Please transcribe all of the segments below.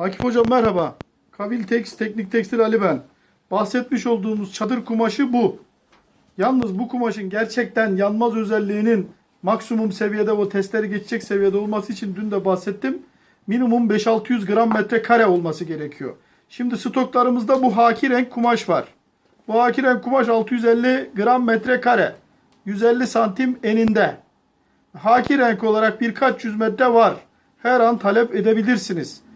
Akif Hocam merhaba. Kavil Tex Teknik Tekstil Ali ben. Bahsetmiş olduğumuz çadır kumaşı bu. Yalnız bu kumaşın gerçekten yanmaz özelliğinin maksimum seviyede o testleri geçecek seviyede olması için dün de bahsettim. Minimum 5-600 gram metrekare olması gerekiyor. Şimdi stoklarımızda bu haki renk kumaş var. Bu haki renk kumaş 650 gram metrekare. 150 santim eninde. Haki renk olarak birkaç yüz metre var. Her an talep edebilirsiniz.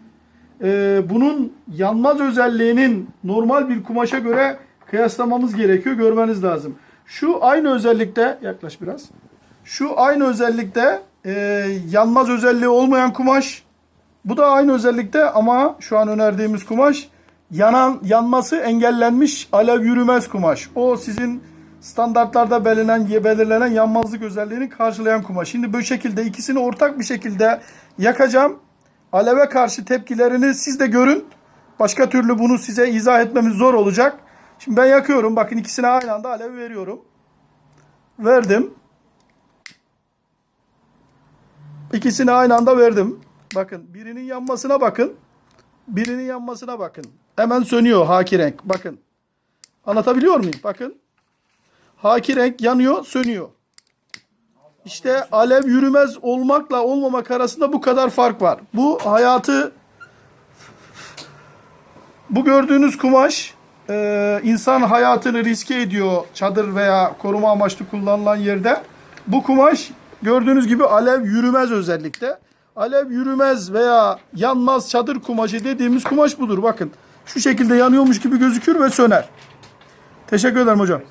Ee, bunun yanmaz özelliğinin normal bir kumaşa göre kıyaslamamız gerekiyor. Görmeniz lazım. Şu aynı özellikte yaklaş biraz. Şu aynı özellikte e, yanmaz özelliği olmayan kumaş. Bu da aynı özellikte ama şu an önerdiğimiz kumaş yanan yanması engellenmiş alev yürümez kumaş. O sizin standartlarda belirlenen belirlenen yanmazlık özelliğini karşılayan kumaş. Şimdi bu şekilde ikisini ortak bir şekilde yakacağım. Aleve karşı tepkilerini siz de görün. Başka türlü bunu size izah etmemiz zor olacak. Şimdi ben yakıyorum. Bakın ikisine aynı anda alev veriyorum. Verdim. İkisini aynı anda verdim. Bakın birinin yanmasına bakın. Birinin yanmasına bakın. Hemen sönüyor haki renk. Bakın. Anlatabiliyor muyum? Bakın. Haki renk yanıyor, sönüyor. İşte alev yürümez olmakla olmamak arasında bu kadar fark var. Bu hayatı bu gördüğünüz kumaş e, insan hayatını riske ediyor çadır veya koruma amaçlı kullanılan yerde. Bu kumaş gördüğünüz gibi alev yürümez özellikle. Alev yürümez veya yanmaz çadır kumaşı dediğimiz kumaş budur. Bakın şu şekilde yanıyormuş gibi gözükür ve söner. Teşekkür ederim hocam.